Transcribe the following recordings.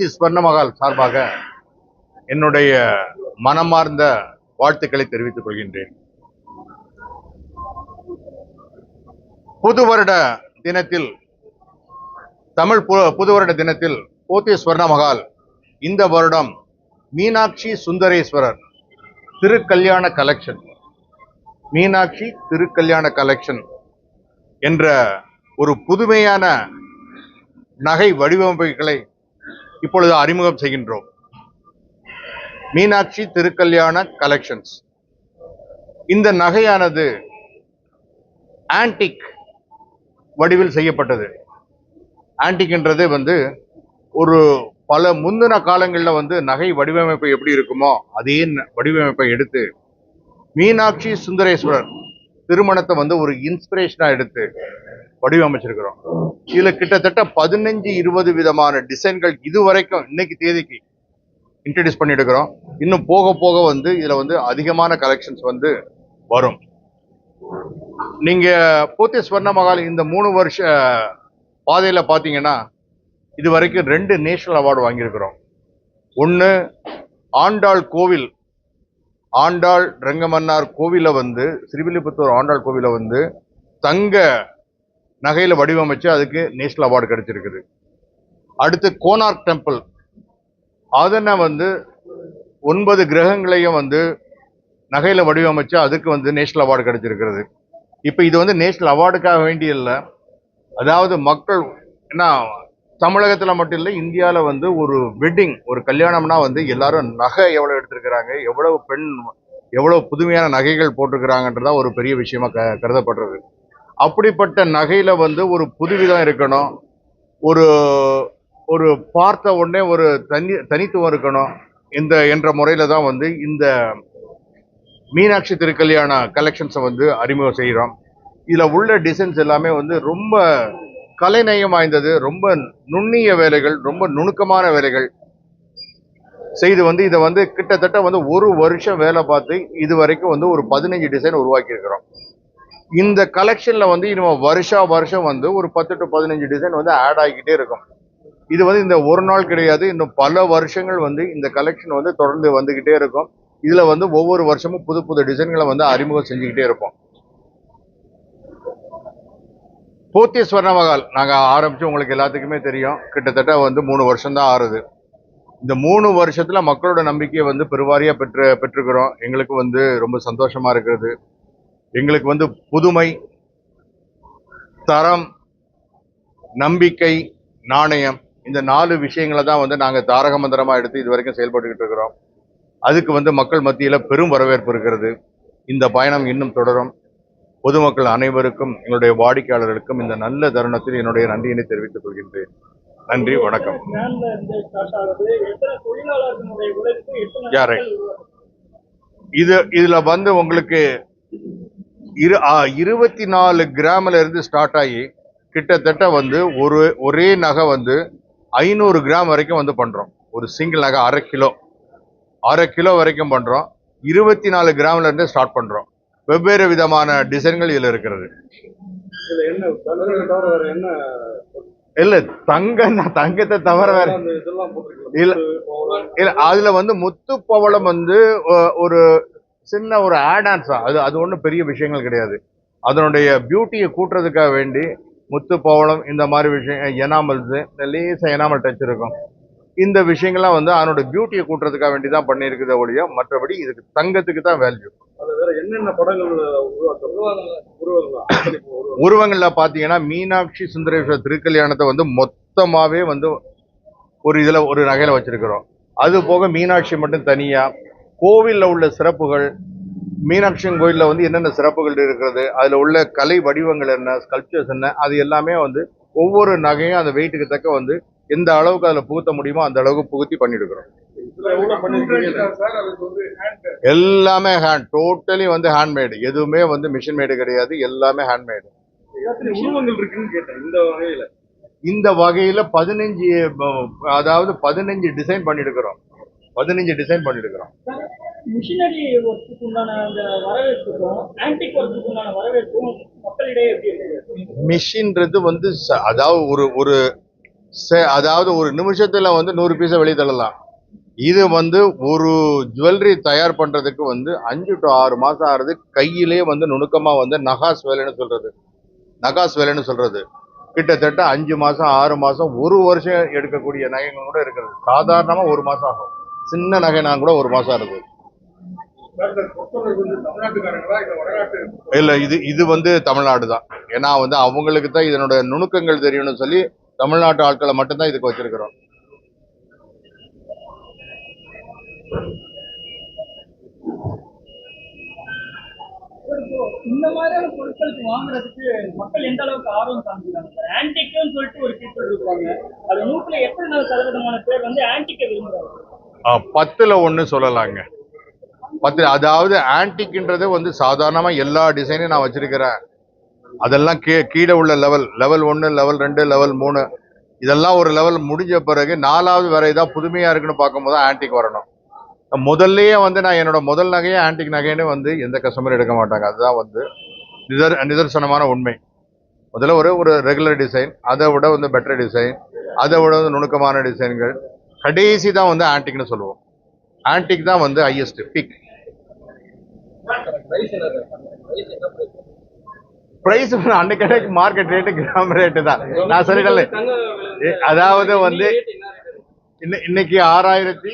ஸ்வர்ண மகால் சார்பாக என்னுடைய மனமார்ந்த வாழ்த்துக்களை தெரிவித்துக் கொள்கின்றேன். புது வருட தினத்தில் தமிழ் பு- புது வருட தினத்தில் போத்தி ஸ்வர்ணமகால் இந்த வருடம் மீனாட்சி சுந்தரேஸ்வரர் திருக்கல்யாண கலெக்ஷன். மீனாட்சி திருக்கல்யாண கலெக்ஷன் என்ற ஒரு புதுமையான நகை வடிவமைப்புகளை இப்பொழுது அறிமுகம் செய்கின்றோம். மீனாட்சி திருக்கல்யாண கலெக்ஷன்ஸ் இந்த நகையானது ஆன்டிக் வடிவில் செய்யப்பட்டது. ஆன்டிக்ன்றது வந்து ஒரு பல முந்தின காலங்களில் வந்து நகை வடிவமைப்பு எப்படி இருக்குமோ அதே வடிவமைப்பை எடுத்து மீனாட்சி சுந்தரேஸ்வரர் திருமணத்தை வந்து ஒரு இன்ஸ்பிரேஷனாக எடுத்து வடிவமைச்சிருக்கிறோம். இதுல கிட்டத்தட்ட பதினஞ்சு இருபது விதமான டிசைன்கள் இதுவரைக்கும் இன்னைக்கு தேதிக்கு இன்ட்ரடியூஸ் பண்ணிருக்கிறோம் இன்னும் போக போக வந்து இதுல வந்து அதிகமான கலெக்ஷன்ஸ் வந்து வரும். நீங்க போத்தி ஸ்வர்ண மகால் இந்த மூணு வருஷ பாதையில பாத்தீங்கன்னா இது வரைக்கும் ரெண்டு நேஷனல் அவார்டு வாங்கியிருக்கிறோம். ஒன்று ஆண்டாள் கோவில் ஆண்டாள் ரங்கமன்னார் கோவிலை வந்து ஸ்ரீவில்லிபுத்தூர் ஆண்டாள் கோவிலை வந்து தங்க நகையில் வடிவமைச்சு அதுக்கு நேஷனல் அவார்டு கிடைச்சிருக்குது. அடுத்து கோனார்க் டெம்பிள். அதனை வந்து ஒன்பது கிரகங்களையும் வந்து நகையில் வடிவமைச்சு அதுக்கு வந்து நேஷனல் அவார்டு கிடைச்சிருக்கிறது. இப்போ இது வந்து நேஷனல் அவார்டுக்காக வேண்டிய இல்லை. அதாவது மக்கள் என்ன தமிழகத்தில் மட்டும் இல்லை இந்தியாவில் வந்து ஒரு வெட்டிங் ஒரு கல்யாணம்னா வந்து எல்லாரும் நகை எவ்வளோ எடுத்திருக்கிறாங்க எவ்வளவு பெண் எவ்வளோ புதுமையான நகைகள் போட்டிருக்கிறாங்கன்றதான் ஒரு பெரிய விஷயமா க கருதப்படுறது. அப்படிப்பட்ட நகையில் வந்து ஒரு புதுவிதம் இருக்கணும். ஒரு ஒரு பார்த்த உடனே ஒரு தனி தனித்துவம் இருக்கணும். இந்த என்ற முறையில் தான் வந்து இந்த மீனாட்சி திருக்கல்யாண கலெக்ஷன்ஸை வந்து அறிமுகம் செய்கிறோம். இதில் உள்ள டிசைன்ஸ் எல்லாமே வந்து ரொம்ப கலைநயம் வாய்ந்தது ரொம்ப நுண்ணிய வேலைகள் ரொம்ப நுணுக்கமான வேலைகள். செய்து வந்து இதை வந்து கிட்டத்தட்ட வந்து ஒரு வருஷம் வேலை பார்த்து இது வரைக்கும் வந்து ஒரு பதினஞ்சு டிசைன் உருவாக்கியிருக்கிறோம். இந்த கலெக்ஷன்ல வந்து நம்ம வருஷா வருஷம் வந்து ஒரு பத்து டு பதினஞ்சு டிசைன் வந்து ஆட் ஆகிக்கிட்டே இருக்கும். இது வந்து இந்த ஒரு நாள் கிடையாது இன்னும் பல வருஷங்கள் வந்து இந்த கலெக்ஷன் வந்து தொடர்ந்து வந்துகிட்டே இருக்கும். இதுல வந்து ஒவ்வொரு வருஷமும் புது புது டிசைன்களை வந்து அறிமுகம் செஞ்சுக்கிட்டே இருப்போம். போத்திய ஸ்வர்ணமகால் நாங்கள் ஆரம்பிச்சு உங்களுக்கு எல்லாத்துக்குமே தெரியும். கிட்டத்தட்ட வந்து மூணு வருஷம் தான் ஆறுது. இந்த மூணு வருஷத்துல மக்களோட நம்பிக்கையை வந்து பெருவாரியா பெற்று பெற்றுக்கிறோம். எங்களுக்கு வந்து ரொம்ப சந்தோஷமா இருக்கிறது. எங்களுக்கு வந்து புதுமை தரம் நம்பிக்கை நாணயம் இந்த நாலு விஷயங்களை தான் வந்து நாங்கள் தாரக மந்திரமாக எடுத்து இது வரைக்கும் செயல்பட்டுக்கிட்டு இருக்கிறோம். அதுக்கு வந்து மக்கள் மத்தியில் பெரும் வரவேற்பு இருக்கிறது. இந்த பயணம் இன்னும் தொடரும். பொதுமக்கள் அனைவருக்கும் எங்களுடைய வாடிக்கையாளர்களுக்கும் இந்த நல்ல தருணத்தில் என்னுடைய நன்றியினை தெரிவித்துக் கொள்கின்றேன். நன்றி வணக்கம். யாரை? இது இதில் வந்து உங்களுக்கு இரு ஆ, இருபத்தி நாலு கிராம்ல இருந்து ஸ்டார்ட் ஆகி கிட்டத்தட்ட வந்து ஒரு ஒரே நகை வந்து ஐநூறு கிராம் வரைக்கும் வந்து பண்றோம். ஒரு சிங்கிள் நகை அரை கிலோ. அரை கிலோ வரைக்கும் பண்றோம். இருபத்தி நாலு கிராம்ல இருந்து ஸ்டார்ட் பண்றோம். வெவ்வேறு விதமான டிசைன்கள் இதுல இருக்கிறது. இல்ல தங்கம் தான், தங்கத்தை தவிர வேற இல்ல. இல்ல அதுல வந்து முத்து பவளம் வந்து ஒரு சின்ன ஒரு தான் அது அது ஒன்றும் பெரிய விஷயங்கள் கிடையாது. அதனுடைய பியூட்டியை கூட்டுறதுக்காக வேண்டி முத்து பவளம் இந்த மாதிரி விஷயம் எனாமல்ஸ் இந்த லேசா எனாமல் டச் இருக்கும். இந்த விஷயங்கள்லாம் வந்து அதனோட பியூட்டியை கூட்டுறதுக்காக வேண்டி தான் பண்ணியிருக்குதே ஒழிய மற்றபடி இதுக்கு தங்கத்துக்கு தான் வேல்யூ என்னென்ன படங்கள் உருவங்கள்ல பாத்தீங்கன்னா மீனாட்சி சுந்தரேஸ்வரர் திருக்கல்யாணத்தை வந்து மொத்தமாவே வந்து ஒரு இதுல ஒரு நகையில வச்சிருக்கிறோம். அது போக மீனாட்சி மட்டும் தனியா கோவிலில் உள்ள சிறப்புகள் மீனாட்சி கோயிலில் வந்து என்னென்ன சிறப்புகள் இருக்கிறது அதில் உள்ள கலை வடிவங்கள் என்ன ஸ்கல்ப்சர்ஸ் என்ன அது எல்லாமே வந்து ஒவ்வொரு நகையும் அந்த வெயிட்டுக்கு தக்க வந்து எந்த அளவுக்கு அதில் புகுத்த முடியுமோ அந்த அளவுக்கு புகுத்தி பண்ணிடுக்கிறோம் எல்லாமே ஹேண்ட் டோட்டலி வந்து ஹேண்ட்மேடு எதுவுமே வந்து மிஷின் மேடு கிடையாது எல்லாமே ஹேண்ட்மேடு இந்த வகையில் இந்த வகையில பதினஞ்சு அதாவது பதினஞ்சு டிசைன் பண்ணிருக்கிறோம். பதினஞ்சு டிசைன் பண்ணிருக்கிறோம். மிஷினரி ஒர்க்குக்கு உண்டான அந்த வரவேற்புக்கும் ஆன்டிக் ஒர்க்குக்கு உண்டான வரவேற்பும் மக்களிடையே எப்படி இருக்கு? மிஷின்றது வந்து அதாவது ஒரு ஒரு அதாவது ஒரு நிமிஷத்துல வந்து நூறு பீஸை வெளியே தள்ளலாம். இது வந்து ஒரு ஜுவல்லரி தயார் பண்றதுக்கு வந்து அஞ்சு டு ஆறு மாசம் ஆறுது கையிலே வந்து நுணுக்கமா வந்து நகாஸ் வேலைன்னு சொல்றது. நகாஸ் வேலைன்னு சொல்றது. கிட்டத்தட்ட அஞ்சு மாசம் ஆறு மாசம் ஒரு வருஷம் எடுக்கக்கூடிய நகைகள் கூட இருக்கிறது. சாதாரணமா ஒரு மாசம் ஆகும். சின்ன நகைனா கூட ஒரு வந்து தமிழ்நாட்டுக்காரங்களா இல்ல வடநாட்டு இல்ல இது இது வந்து தமிழ்நாடு தான். ஏன்னா வந்து அவங்களுக்கு தான் இதனோட நுணுக்கங்கள் தெரியணும்னு சொல்லி தமிழ்நாட்டு ஆட்களை மட்டும்தான் இதுக்கு வச்சிருக்கிறோம். இப்போ இந்த மாதிரியான பொருட்களுக்கு வாங்குறதுக்கு மக்கள் எந்த அளவுக்கு ஆர்வம் காமிக்கிறாங்க? சார் ஆன்டிக்னு சொல்லிட்டு ஒரு பீப்புள் இருப்பாங்க. அது நூற்றுல எத்தனை சதவீதமான பேர் வந்து ஆன்டிக்கை விரும்புறாங்க? பத்தில் ஒன்று சொல்லலாங்க. பத்து அதாவது ஆன்டிக்ன்றது வந்து சாதாரணமாக எல்லா டிசைனையும் நான் வச்சிருக்கிறேன். அதெல்லாம் கீ கீழே உள்ள லெவல் லெவல் ஒன்று லெவல் ரெண்டு லெவல் மூணு. இதெல்லாம் ஒரு லெவல் முடிஞ்ச பிறகு நாலாவது வேற ஏதாவது புதுமையாக இருக்குன்னு பார்க்கும்போது ஆன்டிக் வரணும். முதல்லையே வந்து நான் என்னோட முதல் நகையே ஆன்டிக் நகைன்னு வந்து எந்த கஸ்டமரும் எடுக்க மாட்டாங்க. அதுதான் வந்து நிதர் நிதர்சனமான உண்மை. முதல்ல ஒரு ஒரு ரெகுலர் டிசைன் அதை விட வந்து பெட்டர் டிசைன் அதை விட வந்து நுணுக்கமான டிசைன்கள் கடைசி தான் வந்து ஆன்டிக்னு சொல்லுவோம். ஆன்டிக் தான் வந்து ஹையஸ்ட் பிக் பிரைஸ் என்ன அன்னைக்கு மார்க்கெட் ரேட்டு கிராம் ரேட்டு தான். நான் சொல்லிடல அதாவது வந்து இன்னைக்கு ஆறாயிரத்தி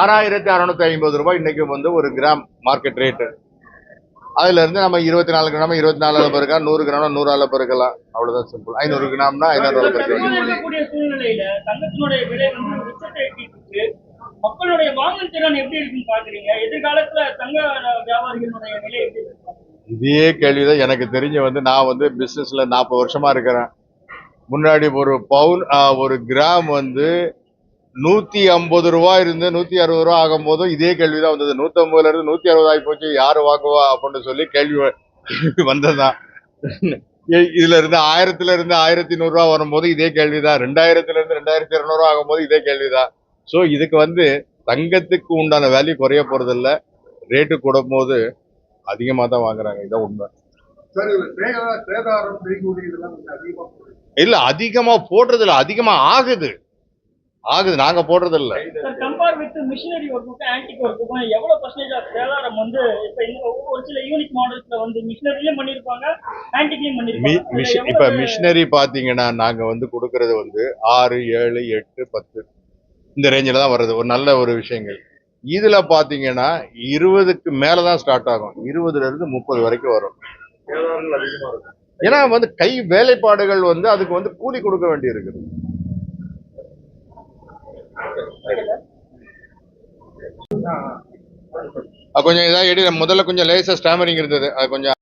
ஆறாயிரத்தி அறுநூத்தி ஐம்பது ரூபாய் இன்னைக்கு வந்து ஒரு கிராம் மார்க்கெட் ரேட்டு அதுல இருந்து நம்ம இருபத்தி நாலு கிராம் இருபத்தி நாலு பெருக்கலாம் நூறு கிராம் நூறு அளவு பெருக்கலாம். அவ்வளவுதான் சிம்பிள் ஐநூறு கிராம்னா ஐநூறு அளவு பெருக்கலாம். தற்போது இருக்கக்கூடிய சூழ்நிலையில தங்கத்தினுடைய விலை வந்து உச்சத்தை எட்டிட்டு இருக்கு. மக்களுடைய வாங்கல் திறன் எப்படி இருக்குன்னு பாக்குறீங்க? எதிர்காலத்துல தங்க வியாபாரிகளுடைய நிலை எப்படி இருக்கு இதே கேள்விதான் எனக்கு தெரிஞ்ச வந்து நான் வந்து பிசினஸ்ல நாற்பது வருஷமா இருக்கிறேன். முன்னாடி ஒரு பவுன் ஒரு கிராம் வந்து நூத்தி ஐம்பது ரூபா இருந்து நூத்தி அறுபது ரூபா ஆகும் போதும் இதே கேள்விதான் வந்தது. நூத்தி ஐம்பதுல இருந்து நூத்தி அறுபது ஆகி போச்சு யாரு வாங்குவா அப்படின்னு சொல்லி கேள்வி வந்ததுதான். இதுல இருந்து ஆயிரத்துல இருந்து ஆயிரத்தி நூறு ரூபா வரும்போது இதே கேள்விதான். ரெண்டாயிரத்துல இருந்து ரெண்டாயிரத்தி இருநூறு ஆகும்போது இதே கேள்விதான். சோ இதுக்கு வந்து தங்கத்துக்கு உண்டான வேல்யூ குறைய போறது இல்ல ரேட்டு கூடும் போது அதிகமா தான் வாங்குறாங்க இதான் உண்மை. இல்ல அதிகமா போடுறது இல்ல அதிகமா ஆகுது. ஆகுது நாங்க போடுறது இல்ல சார் கம்பேர் வித் மிஷினரி ஒர்க்குக்கும் ஆன்டிக் ஒர்க்குக்கும் எவ்வளவு பர்சன்டேஜ் ஆஃப் சேதாரம் வந்து இப்ப இந்த ஒரு சில யூனிக் மாடல்ஸ்ல வந்து மிஷினரிலயும் பண்ணிருப்பாங்க ஆன்டிக்லயும் மி- பண்ணிருப்பாங்க இப்ப மிஷினரி பாத்தீங்கன்னா நாங்க வந்து கொடுக்கறது வந்து ஆறு ஏழு எட்டு பத்து இந்த ரேஞ்சில தான் வருது ஒரு நல்ல ஒரு விஷயங்கள். இதுல பாத்தீங்கன்னா இருபதுக்கு மேலதான் ஸ்டார்ட் ஆகும். இருபதுல இருந்து முப்பது வரைக்கும் வரும். ஏன்னா வந்து கை வேலைப்பாடுகள் வந்து அதுக்கு வந்து கூலி கொடுக்க வேண்டி இருக்குது கொஞ்சம் இதாக எடு முதல்ல கொஞ்சம் லேசா ஸ்டாமரிங் இருந்தது. அது கொஞ்சம்